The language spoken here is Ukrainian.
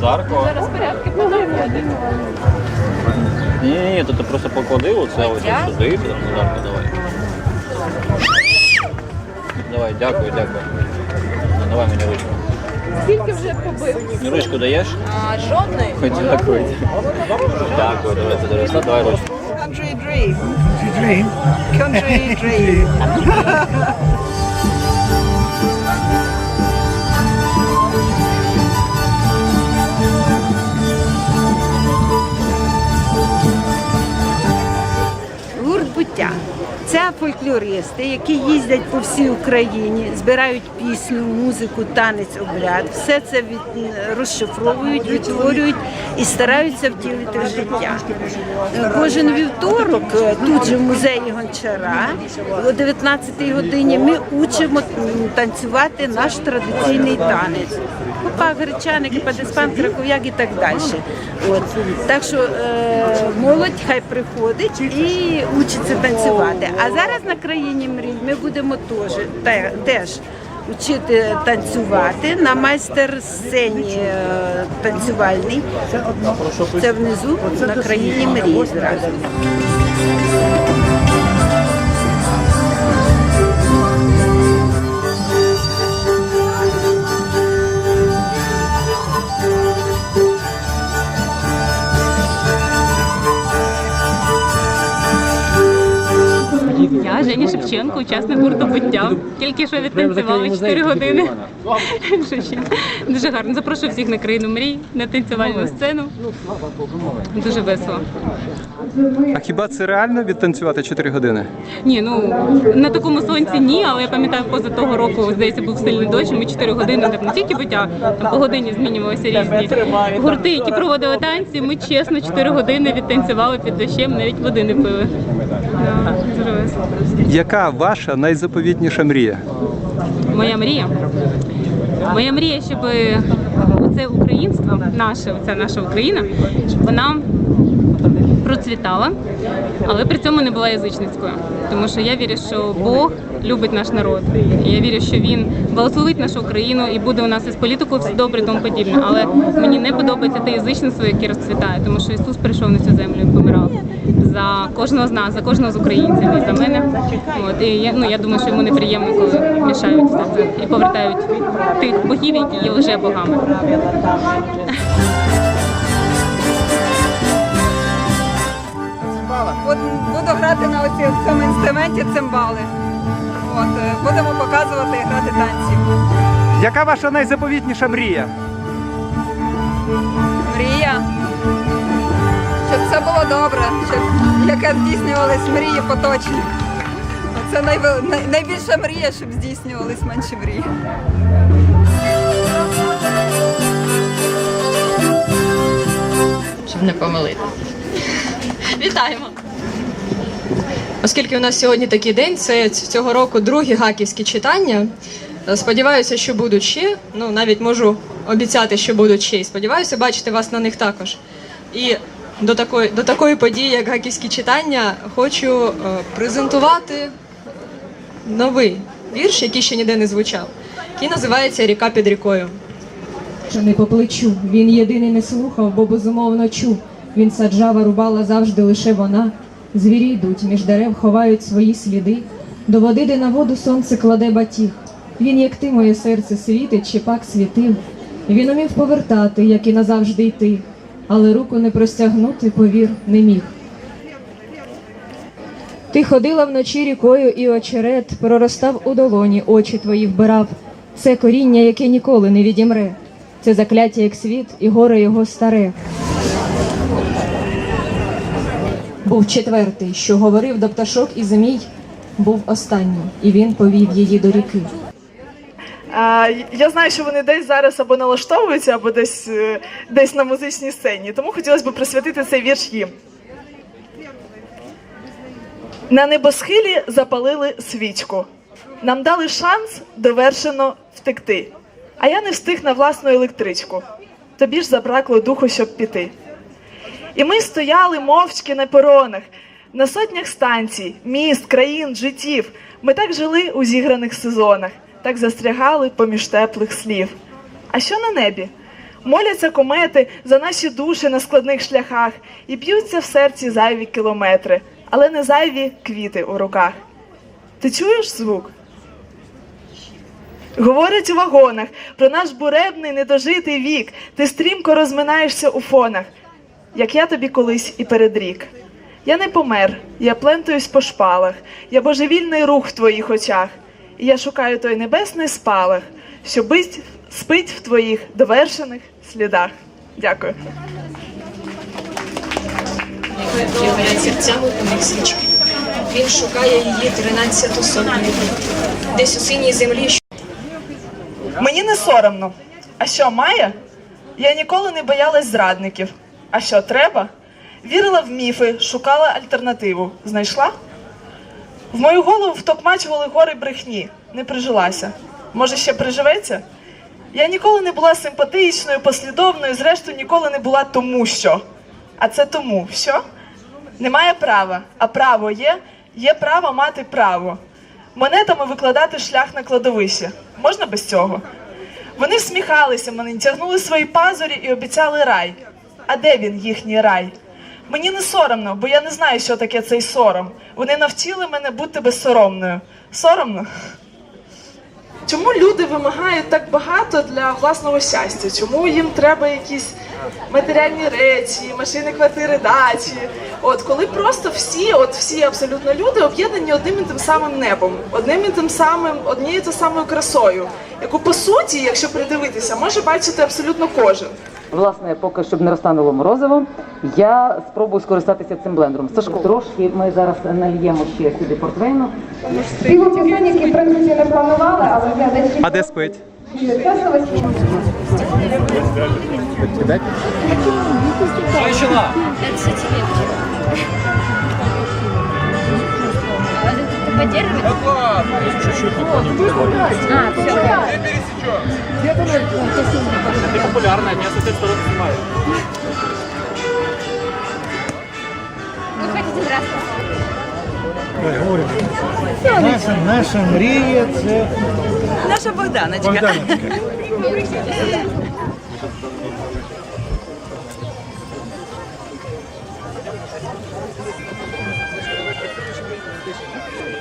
Назарко. Зараз порядки подавати. Ні, ні, ні, то ти просто поклади оце ось сюди, потім Назарко давай. Давай, дякую, дякую. Ну, Давай мені ручку. Скільки вже побив? Мені ручку даєш? А, жодної. Ой, Дякую. Дякую, давай, це доросла, давай ручку. Country dream. Country dream. Sur. Фольклористи, які їздять по всій Україні, збирають пісню, музику, танець, обряд. Все це від, розшифровують, відтворюють і стараються втілити в життя. Кожен вівторок е, тут же в музеї Гончара о 19-й годині ми учимо танцювати наш традиційний танець. Купак, гречаник, падеспан, краков'як і так далі. От. Так що е, молодь хай приходить і учиться танцювати. А зараз на країні мрій ми будемо теж, теж вчити танцювати на майстер-сцені танцювальний. танцювальній. Це внизу на країні мрій зразу. Я Женя Шевченко, учасник гурту буття. Тільки що відтанцювали 4 години. Дуже гарно. Запрошую всіх на країну мрій, на танцювальну сцену. Дуже весело. А хіба це реально відтанцювати 4 години? Ні, ну на такому сонці ні, але я пам'ятаю, поза того року, здається, був сильний дощ. Ми 4 години не тільки буття, там по годині змінювалися різні гурти, які проводили танці. Ми чесно 4 години відтанцювали під дощем, навіть води не пили. Дуже весело. Яка ваша найзаповітніша мрія? Моя мрія. Моя мрія, щоб це українство, наше, ця наша Україна, щоб вона процвітала, але при цьому не була язичницькою. Тому що я вірю, що Бог любить наш народ. Я вірю, що він благословить нашу Україну і буде у нас із політикою все добре тому подібне. Але мені не подобається те язичництво, яке розцвітає, тому що Ісус прийшов на цю землю і помирав за кожного з нас, за кожного з українців і за мене. От і я ну я думаю, що йому неприємно, коли мішають все і повертають тих богів, які є лже богами. Буду, буду грати на оці, цьому інструменті цимбали. От, е, будемо показувати і грати танці. Яка ваша найзаповітніша мрія? Мрія. Все було добре, щоб яке здійснювались мрії поточні. Це найбільша мрія, щоб здійснювались менші мрії. щоб не помилитися. Вітаємо! Оскільки у нас сьогодні такий день, це цього року другі гаківські читання. Сподіваюся, що будуть ще. Ну, навіть можу обіцяти, що будуть ще. І сподіваюся бачити вас на них також. І до такої, до такої події, як гаківські читання, хочу е, презентувати новий вірш, який ще ніде не звучав, який називається Ріка під рікою. не по плечу. Він єдиний не слухав, бо безумовно чув. Він саджава, рубала завжди лише вона. Звірі йдуть, між дерев ховають свої сліди. До води, де на воду сонце кладе батіг. Він, як ти, моє серце, світить, чи пак світив. Він умів повертати, як і назавжди йти, але руку не простягнути, повір, не міг. Ти ходила вночі рікою, і очерет проростав у долоні, очі твої вбирав. Це коріння, яке ніколи не відімре. Це закляття, як світ, і горе його старе. Був четвертий, що говорив до пташок і змій, був останній, і він повів її до ріки. Я знаю, що вони десь зараз або налаштовуються, або десь, е, десь на музичній сцені. Тому хотілося б присвятити цей вірш їм. На небосхилі запалили свічку. Нам дали шанс довершено втекти. А я не встиг на власну електричку. Тобі ж забракло духу, щоб піти. І ми стояли мовчки на перонах, на сотнях станцій, міст, країн, життів. Ми так жили у зіграних сезонах, так застрягали поміж теплих слів. А що на небі? Моляться комети за наші душі на складних шляхах і б'ються в серці зайві кілометри, але не зайві квіти у руках. Ти чуєш звук? Говорять у вагонах про наш буребний недожитий вік. Ти стрімко розминаєшся у фонах, як я тобі колись і передрік. Я не помер, я плентуюсь по шпалах, я божевільний рух в твоїх очах, і я шукаю той небесний спалах, що бить, спить в твоїх довершених слідах. Дякую. Горять серцями свічки. Він шукає її тринадцяту сотню. Десь у синій землі Мені не соромно. А що має? Я ніколи не боялась зрадників. А що треба? Вірила в міфи, шукала альтернативу. Знайшла? В мою голову втокмачували гори брехні. Не прижилася. Може, ще приживеться? Я ніколи не була симпатичною, послідовною, зрештою, ніколи не була тому, що. А це тому, що? Немає права, а право є, є право мати право. Монетами викладати шлях на кладовище. Можна без цього? Вони всміхалися мені, тягнули свої пазурі і обіцяли рай. А де він, їхній рай? Мені не соромно, бо я не знаю, що таке цей сором. Вони навчили мене бути безсоромною. Соромно? Чому люди вимагають так багато для власного щастя? Чому їм треба якісь матеріальні речі, машини, квартири, дачі? От коли просто всі, от всі абсолютно люди об'єднані одним і тим самим небом, одним і тим самим, однією та самою красою, яку по суті, якщо придивитися, може бачити абсолютно кожен. Власне, поки щоб не розтануло морозиво, я спробую скористатися цим блендером. Сашко, трошки ми зараз нальємо ще сюди портвейну. Співописаніки практично не планували, але глядачі А де спить? Женщина! поддерживать? Да ладно, чуть-чуть А, все. Не пересечешь. Где ты Это популярное, меня со всех сторон снимают. Вы хотите здравствовать? Наша, наша мрія це... Наша Богданочка. Богданочка. Thank.